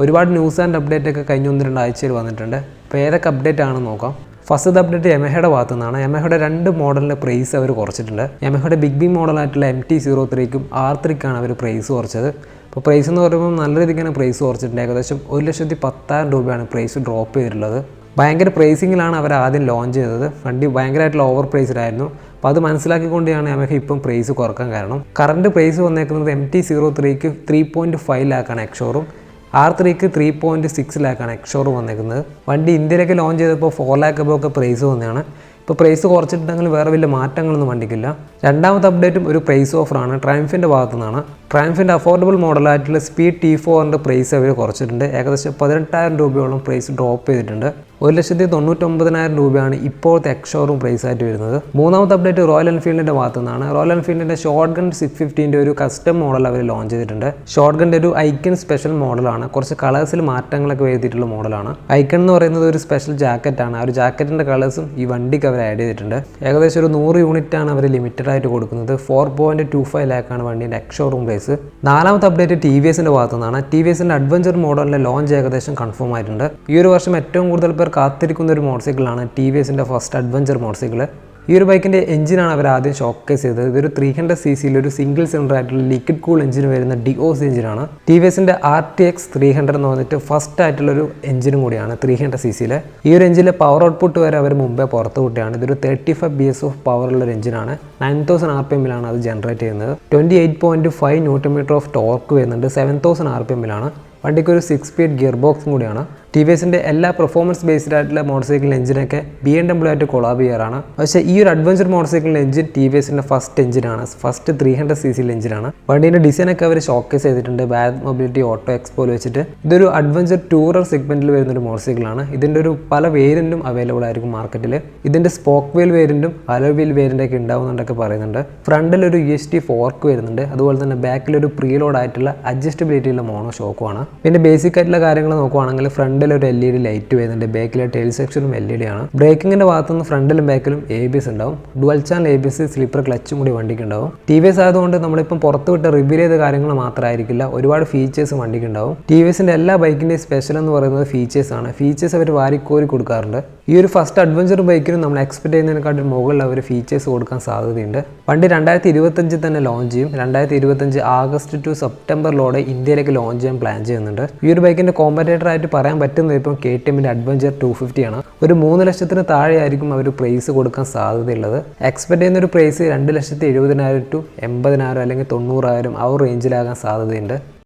ഒരുപാട് news and update ഒക്കെ കഴിഞ്ഞ ഒന്ന് ആഴ്ചയിൽ വന്നിട്ടുണ്ട്. അപ്പോൾ ഏതൊക്കെ അപ്ഡേറ്റ് ആണെന്ന് നോക്കാം. ഫസ്റ്റ് അപ്ഡേറ്റ് യമഹയുടെ ഭാഗത്തു നിന്നാണ് യമഹയുടെ രണ്ട് മോഡലിന്റെ പ്രൈസ് അവർ കുറച്ചിട്ടുണ്ട്. യമഹയുടെ ബിഗ് ബി മോഡലായിട്ടുള്ള എം ടി സീറോ ത്രീക്കും ആർ ത്രീക്കാണ് അവർ പ്രൈസ് കുറച്ചത്. അപ്പോൾ പ്രൈസ് എന്ന് പറയുമ്പോൾ നല്ല രീതിക്ക് തന്നെ പ്രൈസ് കുറച്ചിട്ടുണ്ട്. ഏകദേശം ഒരു ലക്ഷത്തി പത്തായിരം രൂപയാണ് പ്രൈസ് ഡ്രോപ്പ് ചെയ്തിട്ടുള്ളത്. ഭയങ്കര പ്രൈസിങ്ങിലാണ് അവർ ആദ്യം ലോഞ്ച് ചെയ്തത്. വണ്ടി ഭയങ്കരമായിട്ടുള്ള ഓവർ പ്രൈസ്ഡ് ആയിരുന്നു. അപ്പോൾ അത് മനസ്സിലാക്കിക്കൊണ്ടാണ് യമഹ ഇപ്പം പ്രൈസ് കുറയ്ക്കാൻ കാരണം. കറണ്ട് പ്രൈസ് വന്നേക്കുന്നത് എം ടി സീറോ ത്രീക്ക് ത്രീ പോയിന്റ് ഫൈവ് ലാക്കാണ് എക്സോറും ആർ ത്രീക്ക് ത്രീ പോയിന്റ് സിക്സ് ലാക്കാണ് എക്സോർ വന്നേക്കുന്നത്. വണ്ടി ഇന്ത്യയിലേക്ക് ലോഞ്ച് ചെയ്തപ്പോൾ ഫോർ ലാക്ക് ഒക്കെ പ്രൈസ് വന്നതാണ്. ഇപ്പോൾ പ്രൈസ് കുറച്ചിട്ടുണ്ടെങ്കിൽ വേറെ വലിയ മാറ്റങ്ങളൊന്നും വണ്ടിക്കില്ല. രണ്ടാമത്തെ അപ്ഡേറ്റും ഒരു പ്രൈസ് ഓഫറാണ് ട്രയംഫിന്റെ ഭാഗത്തു നിന്നാണ് ട്രയംഫിന്റെ അഫോർഡബിൾ മോഡലായിട്ടുള്ള സ്പീഡ് ടി ഫോറിന്റെ പ്രൈസ് അവർ കുറച്ചിട്ടുണ്ട്. ഏകദേശം പതിനെട്ടായിരം രൂപയോളം പ്രൈസ് ഡ്രോപ്പ് ചെയ്തിട്ടുണ്ട്. ഒരു ലക്ഷത്തി തൊണ്ണൂറ്റൊമ്പതിനായിരം രൂപയാണ് ഇപ്പോഴത്തെ എക്സോറും പ്രൈസ് ആയിട്ട് വരുന്നത്. മൂന്നാമത്തെ അപ്ഡേറ്റ് റോയൽ എൻഫീൽഡിന്റെ ഭാഗത്തു നിന്നാണ് റോയൽ എൻഫീൽഡിന്റെ ഷോർട്ട് ഗൺ സിക്സ് ഫിഫ്റ്റീന്റെ ഒരു കസ്റ്റം മോഡൽ അവർ ലോഞ്ച് ചെയ്തിട്ടുണ്ട്. ഷോർട്ട് ഗണിന്റെ ഒരു ഐക്കൺ സ്പെഷ്യൽ മോഡലാണ് കുറച്ച് കളേഴ്സിൽ മാറ്റങ്ങളൊക്കെ വരുത്തിയിട്ടുള്ള മോഡലാണ് ഐക്കൺ എന്ന് പറയുന്നത് ഒരു സ്പെഷ്യൽ ജാക്കറ്റാണ് ആ ഒരു ജാക്കറ്റിന്റെ കളേഴ്സും ഈ വണ്ടിക്ക് അവർ ആഡ് ചെയ്തിട്ടുണ്ട്. ഏകദേശം ഒരു നൂറ് യൂണിറ്റ് ആണ് അവർ ലിമിറ്റഡ് ആയിട്ട് കൊടുക്കുന്നത്. ഫോർ പോയിന്റ് ടു ഫൈവ് ലാക്കാണ് വണ്ടീന്റെ എക്സോറൂം പ്രൈസ് നാലാമത്തെ അപ്ഡേറ്റ് ടി വി എസിന്റെ ഭാഗത്തു നിന്നാണ് ടി വി എസിന്റെ അഡ്വഞ്ചർ മോഡലിന്റെ ലോഞ്ച് ഏകദേശം കൺഫേം ആയിട്ടുണ്ട്. ഈ ഒരു വർഷം ഏറ്റവും കൂടുതൽ പേർ കാത്തിരിക്കുന്ന ഒരു മോട്ടോർ സൈക്കിളാണ് ടി വി എസിന്റെ ഫസ്റ്റ് അഡ്വഞ്ചർ മോട്ടോർ സൈക്കിൾ ഈ ഒരു ബൈക്കിന്റെ എഞ്ചിനാണ് അവർ ആദ്യം ഷോക്കേസ് ചെയ്തത്. ഇതൊരു ത്രീ ഹൺഡ്രഡ് സി സിയിൽ ഒരു സിംഗിൾ സിലിണ്ടർ ആയിട്ടുള്ള ലിക്വിഡ് കൂൾ എഞ്ചിന് വരുന്ന ഡി ഓസ് എഞ്ചിനാണ് ടി വി എസിന്റെ R T X three hundred എന്ന് പറഞ്ഞിട്ട് ഫസ്റ്റ് ആയിട്ടുള്ള ഒരു എഞ്ചിനും കൂടിയാണ് ത്രീ ഹൺഡ്രഡ് സി സിയിലെ ഈ ഒരു എഞ്ചിലെ പവർ ഔട്ട്പുട്ട് വരെ അവർ മുമ്പേ പുറത്തു കൂട്ടിയാണ് ഇതൊരു thirty five B S of പവറുള്ള ഒരു എഞ്ചിനാണ് നയൻ തൗസൻഡ് ആർ പി എമ്മിലാണ് അത് ജനറേറ്റ് ചെയ്യുന്നത്. Twenty eight point five newton metre of torque വരുന്നുണ്ട്. സെവൻ തൗസൻഡ് ആർ പി എമ്മിലാണ് വണ്ടിക്ക് ഒരു സിക്സ് സ്പീഡ് ഗിയർ ബോക്സും കൂടിയാണ്. ടി വി എസിന്റെ എല്ലാ പെർഫോമൻസ് ബേസ്ഡ് ആയിട്ടുള്ള മോട്ടോർ സൈക്കിൾ എഞ്ചിനൊക്കെ ബി എം ഡബ്ല്യു ആയിട്ട് കൊളാബ് ചെയ്യാറാണ്. പക്ഷേ ഈ ഒരു അഡ്വഞ്ചർ മോട്ടോർ സൈക്കിളിന്റെ എഞ്ചിൻ ടി വി എസിന്റെ ഫസ്റ്റ് എഞ്ചിനാണ് ഫസ്റ്റ് ത്രീ ഹൺഡ്രഡ് സി സിയിൽ എഞ്ചിനാണ് വണ്ടീന്റെ ഡിസൈനൊക്കെ അവർ ഷോക്കേസ് ചെയ്തിട്ടുണ്ട്. ബാഡ് മൊബിലിറ്റി ഓട്ടോ എക്സ്പോയിൽ വെച്ചിട്ട്. ഇതൊരു അഡ്വഞ്ചർ ടൂറർ സെഗ്മെന്റിൽ വരുന്ന ഒരു മോട്ടോർ സൈക്കിളാണ് ഇതിന്റെ ഒരു പല വേരിയന്റും അവൈലബിൾ ആയിരിക്കും മാർക്കറ്റിൽ ഇതിന്റെ സ്പോക്ക് വീൽ വേരിയന്റും അലോ വീൽ വേരിയന്റൊക്കെ ഉണ്ടാവുന്നുണ്ടൊക്കെ പറയുന്നുണ്ട്. ഫ്രണ്ടിൽ ഒരു യു എസ് ടി ഫോർക്ക് വരുന്നുണ്ട്. അതുപോലെ തന്നെ ബാക്കിൽ ഒരു പ്രീലോഡ് ആയിട്ടുള്ള അഡ്ജസ്റ്റബിലിറ്റിയുള്ള മോണോ ഷോക്കുമാണ് പിന്നെ ബേസിക് ആയിട്ടുള്ള കാര്യങ്ങൾ നോക്കുവാണെങ്കിൽ ഫ്രണ്ടിൽ ഒരു എൽ ഇ ഡി ലൈറ്റ് വരുന്നുണ്ട്. ബാക്കിലെ ടെയിൽ സെക്ഷനും എൽ ഇ ഡി ആണ്. ബ്രേക്കിങ്ങിന്റെ ഭാഗത്തുനിന്ന് ഫ്രണ്ടിലും ബാക്കിലും എ ബി എസ് ഉണ്ടാവും. Dual channel A B S slipper ക്ലച്ചും കൂടി വണ്ടിക്ക് ഉണ്ടാവും. ടി വി എസ് ആയതുകൊണ്ട് നമ്മളിപ്പം പുറത്ത് വിട്ട് റിവ്യൂ ചെയ്ത കാര്യങ്ങൾ മാത്രമായിരിക്കില്ല. ഒരുപാട് ഫീച്ചേഴ്സ് വണ്ടിക്ക് ഉണ്ടാവും. ടി വി എസിന്റെ എല്ലാ ബൈക്കിന്റെയും സ്പെഷ്യൽ എന്ന് പറയുന്നത് ഫീച്ചേഴ്സ് ആണ്. ഫീച്ചേഴ്സ് അവർ വാരിക്കോരി കൊടുക്കാറുണ്ട്. ഈ ഒരു ഫസ്റ്റ് അഡ്വഞ്ചർ ബൈക്കിനും നമ്മൾ എക്സ്പെക്ട് ചെയ്യുന്നതിനെക്കാട്ടും മുകളിൽ അവർ ഫീച്ചേഴ്സ് കൊടുക്കാൻ സാധ്യതയുണ്ട്. വണ്ടി രണ്ടായിരത്തി ഇരുപത്തഞ്ചിൽ തന്നെ ലോഞ്ച് ചെയ്യും. രണ്ടായിരത്തി ഇരുപത്തഞ്ച് ആഗസ്റ്റ് ടു സെപ്റ്റംബറിലോടെ ഇന്ത്യയിലേക്ക് ലോഞ്ച് ചെയ്യാൻ പ്ലാൻ ചെയ്യുന്നുണ്ട്. ഈ ഒരു ബൈക്കിന്റെ കോമ്പറ്റേറ്റർ ആയിട്ട് പറയാൻ പറ്റുന്നത് ഇപ്പം കെ ടി എമ്മിന്റെ അഡ്വഞ്ചർ ടു ഫിഫ്റ്റി ആണ്. ഒരു മൂന്ന് ലക്ഷത്തിന് താഴെയായിരിക്കും അവർ പ്രൈസ് കൊടുക്കാൻ സാധ്യതയുള്ളത്. എക്സ്പെക്ട് ചെയ്യുന്ന ഒരു പ്രൈസ് രണ്ട് ലക്ഷത്തി എഴുപതിനായിരം ടു എൺപതിനായിരം അല്ലെങ്കിൽ തൊണ്ണൂറായിരം ആ റേഞ്ചിലാകാൻ സാധ്യതയുണ്ട്.